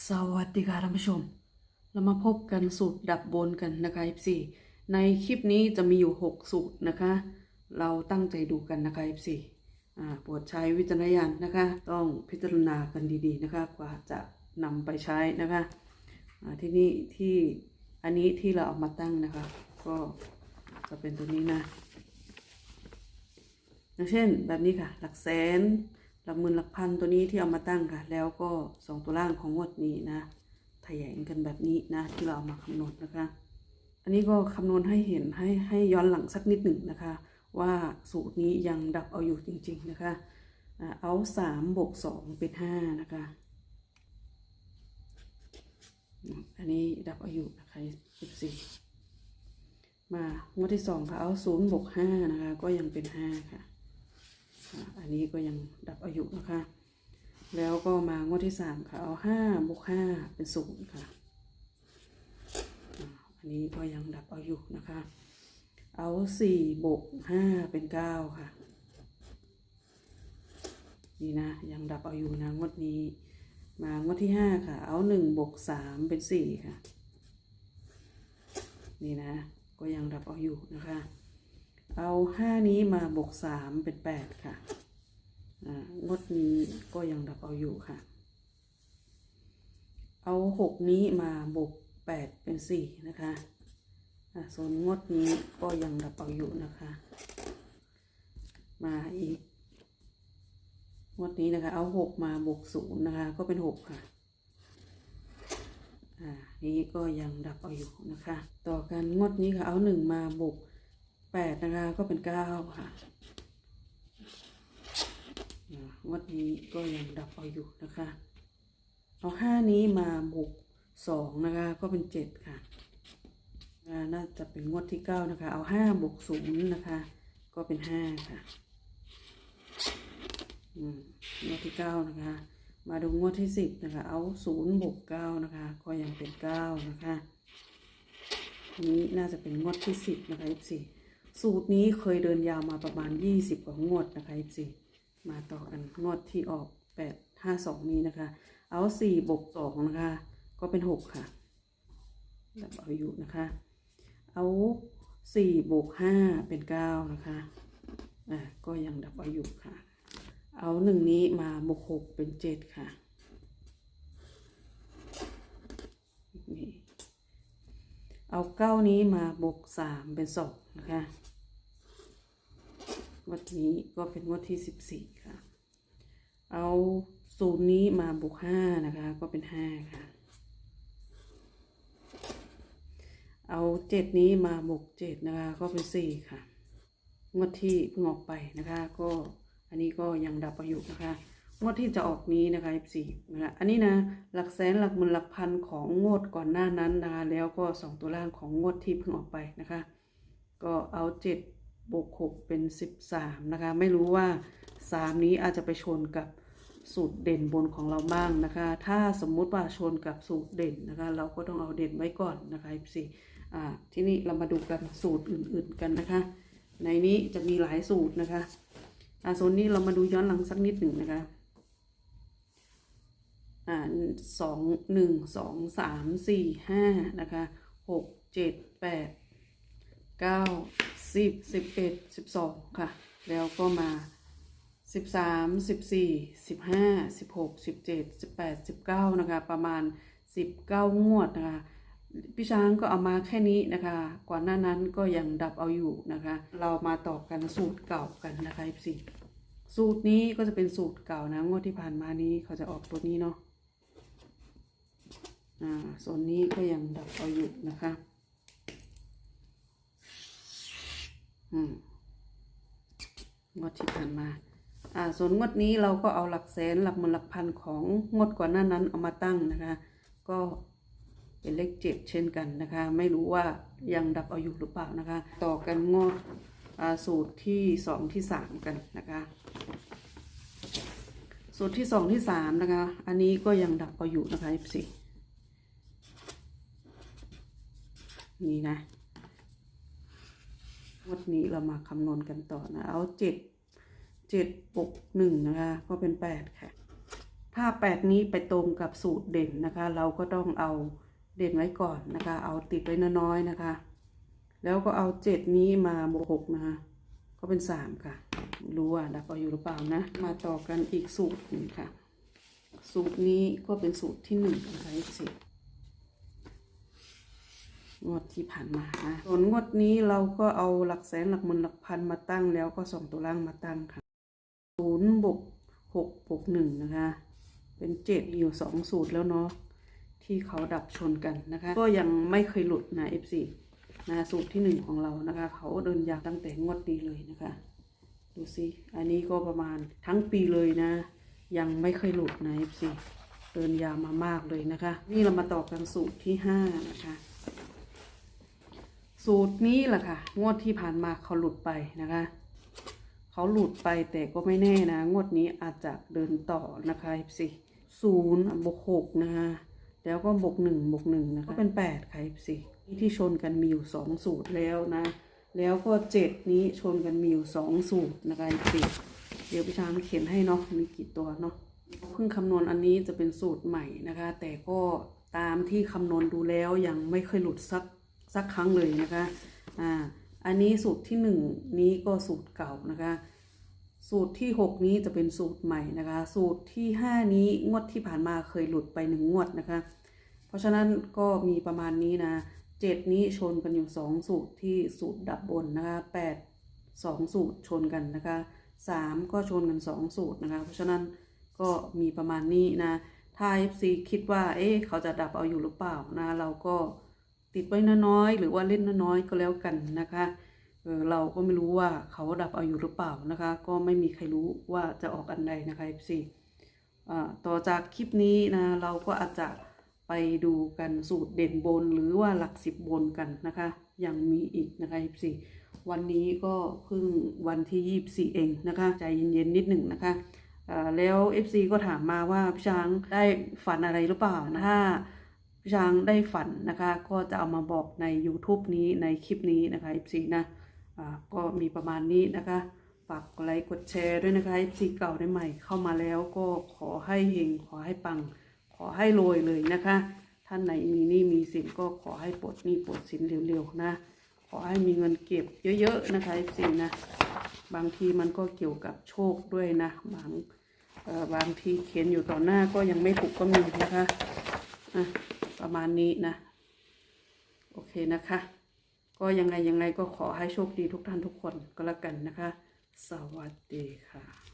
สวัสดีค่ะท่านผู้ชม เรามาพบกันสูตรดับบนกันนะคะ F4 ในคลิปนี้จะมีอยู่ 6 สูตรนะคะ เราตั้งใจดูกันนะคะ F4 อ่าโปรดใช้วิจารณญาณนะคะ ต้องพิจารณากันดีๆนะคะ กว่าจะนำไปใช้นะคะอ่าที่นี่ที่อันนี้ที่เราเอามาตั้งนะคะ ก็จะเป็นตัวนี้นะอย่างเช่นแบบนี้ค่ะ หลักแสน หลักหมื่นหลักพันตัวนี้ที่เอามาตั้งค่ะ แล้วก็สองตัวล่างของงวดนี้นะทแยงกันแบบนี้นะ ที่เราเอามาคำนวณนะคะ อันนี้ก็คำนวณให้เห็นให้ให้ย้อนหลังสักนิดหนึ่งนะคะ ว่าสูตรนี้ยังดับเอาอยู่จริง ๆนะคะเอาสามบวกสองเป็นห้านะคะ อันนี้ดับเอาอยู่นะคะสิบสี่มางวดที่สองค่ะเอาศูนย์บวกห้านะคะ ก็ยังเป็นห้าค่ะ อันนี้ก็ยังดับอายุนะคะ แล้วก็มางวดที่สามค่ะ เอาห้าบวกห้าเป็นศูนย์ค่ะ อันนี้ก็ยังดับอายุนะคะ เอาสี่บวกห้าเป็นเก้าค่ะ นี่นะยังดับอายู่นะงวดนี้ มางวดที่ห้าค่ะ เอาหนึ่งบวกสามเป็นสี่ค่ะ นี่นะ ก็ยังดับอายู่นะคะ เอาห้านี้มาบวกสามเป็นแปดค่ะอ่างดนี้ก็ยังดับเอาอยู่ค่ะ เอาหกนี้มาบวกแปดเป็นสี่นะคะอ่าส่วนงดนี้ก็ยังดับเอาอยู่นะคะ มาอีกงวดนี้นะคะ เอาหกมาบวกศูนย์นะคะ ก็เป็นหกค่ะอ่านี้ก็ยังดับเอาอยู่นะคะ ต่อกันงดนี้ค่ะ เอาหนึ่งมาบวก แปดนะคะก็เป็นเก้าค่ะงวดนี้ก็ยังดับเอาอยู่นะคะ เอาห้านี้มาบวกสองนะคะก็เป็นเจ็ดค่ะน่าจะเป็นงวดที่เก้านะคะ เอาห้าบวกศูนย์นะคะ ก็เป็นห้าค่ะงวดที่เก้านะคะ มาดูงวดที่สิบนะคะ เอาศูนย์บวกเก้านะคะ ก็ยังเป็นเก้านะคะนนี้น่าจะเป็นงวดที่สิบนะคะ F4 สูตรนี้เคยเดินยาวมาประมาณ 20 กว่างวดนะคะ F4 มาต่อกันงวดที่ออก 8 5 2 นี้นะคะ เอา 4 บวก 2 นะคะ ก็เป็น 6 ค่ะดับเอาอยู่นะคะ เอา4บวก5เป็น 9 นะคะ อ่า ก็ยังดับเอาอยู่ค่ะ เอาหนึ่งนี้มาบวก 6 เป็น 7 ค่ะนี่เอาเก้านี้มาบวกสามเป็นสอง นะคะงวดนี้ก็เป็นงวดที่สิบสี่ค่ะ เอาศูนย์นี้มาบวกห้านะคะ ก็เป็นห้าค่ะ เอาเจ็ดนี้มาบวกเจ็ดนะคะ ก็เป็นสี่ค่ะ งวดที่เพิ่งออกไปนะคะ ก็อันนี้ก็ยังดับประยุกนะคะงวดที่จะออกนี้นะคะ F4 นะคะ อันนี้นะ หลักแสนหลักหมื่นหลักพันของงวดก่อนหน้านั้นนะคะ แล้วก็สองตัวล่างของงวดที่เพิ่งออกไปนะคะ ก็เอาเจ็ดบวกหกเป็นสิบสามนะคะ ไม่รู้ว่าสามนี้อาจจะไปชนกับสูตรเด่นบนของเราบ้างนะคะ ถ้าสมมุติว่าชนกับสูตรเด่นนะคะ เราก็ต้องเอาเด่นไว้ก่อนนะคะ F4 อ่า ทีนี้เรามาดูกันสูตรอื่น ๆกันนะคะ ในนี้จะมีหลายสูตรนะคะ อ่าโซนนี้เรามาดูย้อนหลังสักนิดหนึ่งนะคะ อ่าสองหนึ่งสองสามสี่ห้านะคะหกเจ็ดแปด เก้าสิบสิบเอ็ดสิบสองค่ะ แล้วก็มาสิบสามสิบสี่สิบห้าสิบหกสิบเจ็ดสิบแปดสิบเก้านะคะ ประมาณสิบเก้างวดนะคะพี่ช้างก็เอามาแค่นี้นะคะ ก่อนหน้านั้นก็ยังดับเอาอยู่นะคะ เรามาต่อกันสูตรเก่ากันนะคะพี่สูตรนี้ก็จะเป็นสูตรเก่านะ งวดที่ผ่านมานี้เขาจะออกตัวนี้เนาะ อ่า ส่วนนี้ก็ยังดับเอาอยู่นะคะ อืมงวดที่ผ่านมา อ่า ส่วนงวดนี้เราก็เอาหลักแสนหลักหมื่นหลักพันของงวดก่อนหน้านั้นเอามาตั้งนะคะ ก็เป็นเลขเจ็ดเช่นกันนะคะ ไม่รู้ว่ายังดับเอาอยู่หรือเปล่านะคะ ต่อกันงวดอ่าสูตรที่สองที่สามกันนะคะ สูตรที่สองที่สามนะคะ อันนี้ก็ยังดับเอาอยู่นะคะ F4 นี่นะ วันนี้เรามาคำนวณกันต่อนะ เอาเจ็ดเจ็ดบวกหนึ่งนะคะ ก็เป็นแปดค่ะ ถ้าแปดนี้ไปตรงกับสูตรเด่นนะคะ เราก็ต้องเอาเด่นไว้ก่อนนะคะ เอาติดไว้น้อยๆนะคะ แล้วก็เอาเจ็ดนี้มาบวกหกนะคะ ก็เป็นสามค่ะ รู้ว่าดับเอาอยู่หรือเปล่านะ มาต่อกันอีกสูตรหนึ่งค่ะ สูตรนี้ก็เป็นสูตรที่หนึ่งนะคะสิ งวดที่ผ่านมานะส่วนงวดนี้เราก็เอาหลักแสนหลักหมื่นหลักพันมาตั้งแล้วก็ส่งตัวล่างมาตั้งค่ะศูนย์บวกหกบวกหนึ่งนะคะ เป็นเจ็ดอยู่สองสูตรแล้วเนาะที่เขาดับชนกันนะคะ ก็ยังไม่เคยหลุดนะ F4 นะสูตรที่หนึ่งของเรานะคะ เขาเดินยาวตั้งแต่งวดนี้เลยนะคะ ดูสิ อันนี้ก็ประมาณทั้งปีเลยนะ ยังไม่เคยหลุดนะ F4 เดินยาวมามากเลยนะคะ นี่เรามาต่อกันสูตรที่ห้านะคะ สูตรนี้แหละค่ะ งวดที่ผ่านมาเขาหลุดไปนะคะ เขาหลุดไปแต่ก็ไม่แน่นะ งวดนี้อาจจะเดินต่อนะคะสิศูนย์บวกหกนะคะแล้วก็บวกหนึ่งบวกหนึ่งนะคะก็เป็นแปดค่ะสิที่ชนกันมีอยู่สองสูตรแล้วนะ แล้วก็เจ็ดนี้ชนกันมีอยู่สองสูตรนะคะสิเดี๋ยวพี่ช้างเขียนให้เนาะมีกี่ตัวเนาะเพิ่งคำนวณอันนี้จะเป็นสูตรใหม่นะคะ แต่ก็ตามที่คำนวณดูแล้วยังไม่เคยหลุดสัก สักครั้งเลยนะคะ อ่า อันนี้สูตรที่หนึ่งนี้ก็สูตรเก่านะคะ สูตรที่หกนี้จะเป็นสูตรใหม่นะคะ สูตรที่ห้านี้งวดที่ผ่านมาเคยหลุดไปหนึ่งงวดนะคะ เพราะฉะนั้นก็มีประมาณนี้นะเจ็ดนี้ชนกันอยู่สองสูตรที่สูตรดับบนนะคะแปดสองสูตรชนกันนะคะสามก็ชนกันสองสูตรนะคะ เพราะฉะนั้นก็มีประมาณนี้นะถ้า FC คิดว่า เอ๊ะ เขาจะดับเอาอยู่หรือเปล่านะ เราก็ ติดไว้น้อยๆหรือว่าเล่นน้อยๆก็แล้วกันนะคะเเราก็ไม่รู้ว่าเขาดับเอาอยู่หรือเปล่านะคะ ก็ไม่มีใครรู้ว่าจะออกอันใดนะคะ FC อ่าต่อจากคลิปนี้นะเราก็อาจจะไปดูกันสูตรเด่นบนหรือว่าหลักสิบบนกันนะคะ ยังมีอีกนะคะ FC วันนี้ก็เพิ่งวันที่ 24 เองนะคะ ใจเย็นๆนิดหนึ่งนะคะอ่าแล้ว FC ก็ถามมาว่าพี่ช้างได้ฝันอะไรหรือเปล่านะถ้า พี่ช้างได้ฝันนะคะ ก็จะเอามาบอกใน YouTube นี้ในคลิปนี้นะคะ FC นะอ่าก็มีประมาณนี้นะคะฝากกดไลค์กดแชร์ด้วยนะคะ FC เก่าได้ใหม่เข้ามาแล้วก็ขอให้เฮงขอให้ปัง ขอให้รวยเลยนะคะ ท่านไหนมีหนี้มีสินก็ขอให้ปลดหนี้ปลดสินเร็วๆนะ ขอให้มีเงินเก็บเยอะๆนะคะ FC นะบางทีมันก็เกี่ยวกับโชคด้วยนะบางบางทีเขียนอยู่ต่อหน้าก็ยังไม่ถูกก็มีนะคะอะ ประมาณนี้นะ โอเคนะคะ ก็ยังไงยังไงก็ขอให้โชคดีทุกท่านทุกคนก็แล้วกันนะคะ สวัสดีค่ะ